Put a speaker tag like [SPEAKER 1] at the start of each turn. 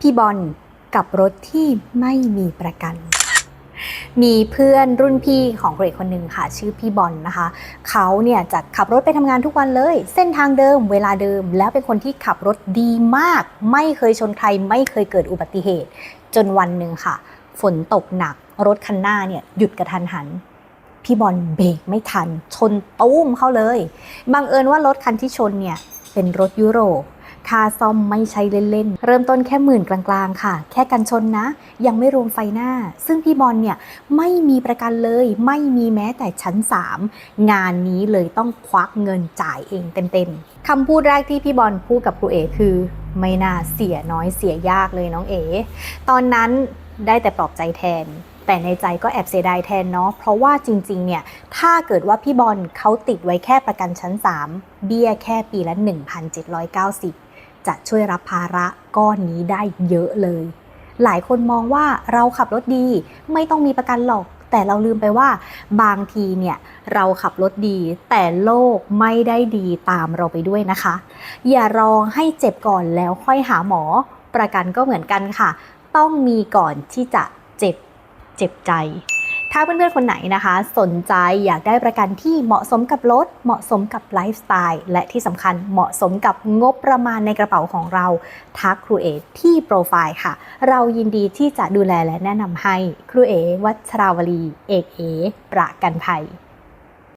[SPEAKER 1] พี่บอลกับรถที่ไม่มีประกัน มีเพื่อนรุ่นพี่ของเกรดคนหนึ่งค่ะ ชื่อพี่บอลนะคะ เขาเนี่ยจะขับรถไปทำงานทุกวันเลย เส้นทางเดิมเวลาเดิม แล้วเป็นคนที่ขับรถดีมาก ไม่เคยชนใคร ไม่เคยเกิดอุบัติเหตุ จนวันหนึ่งค่ะ ฝนตกหนัก รถคันหน้าเนี่ยหยุดกระทันหันพี่บอลเบรกไม่ทัน ชนตุ้มเข้าเลย บังเอิญว่ารถคันที่ชนเนี่ยเป็นรถยุโรป ค่าซ่อมไม่ใช่เล่นๆ เริ่มต้นแค่หมื่นกลางๆ ค่ะ แค่กันชนนะ ยังไม่รวมไฟหน้า ซึ่งพี่บอลเนี่ยไม่มีประกันเลย ไม่มีแม้แต่ชั้น 3 งานนี้เลยต้องควักเงินจ่ายเองเต็มๆคำพูดแรกที่พี่บอลพูดกับครูเอคือไม่น่าเสียน้อยเสียยากเลยน้องเอ๋ตอนนั้นได้แต่ปลอบใจแทน แต่ในใจก็แอบเสียดายแทนเนาะ เพราะว่าจริงๆ เนี่ย ถ้าเกิดว่าพี่บอลเขาติดไว้แค่ประกันชั้น 3 เบี้ยแค่ปีละ 1,790 จะช่วยรับภาระก้อนนี้ได้เยอะเลย หลายคนมองว่าเราขับรถดีไม่ต้องมีประกันหรอกแต่เราลืมไปว่าบางทีเนี่ยเราขับรถดี แต่โลกไม่ได้ดีตามเราไปด้วยนะคะ อย่ารอให้เจ็บก่อนแล้วค่อยหาหมอ ประกันก็เหมือนกันค่ะ ต้องมีก่อนที่จะเจ็บเจ็บใจ ถ้าเพื่อนๆ คนไหนนะคะ สนใจอยากได้ประกันที่เหมาะสมกับรถ เหมาะสมกับไลฟ์สไตล์ และที่สำคัญเหมาะสมกับงบประมาณในกระเป๋าของเรา ทักครูเอที่โปรไฟล์ค่ะ เรายินดีที่จะดูแลและแนะนำให้ครูเอวัชราวลี เอกเอประกันภัย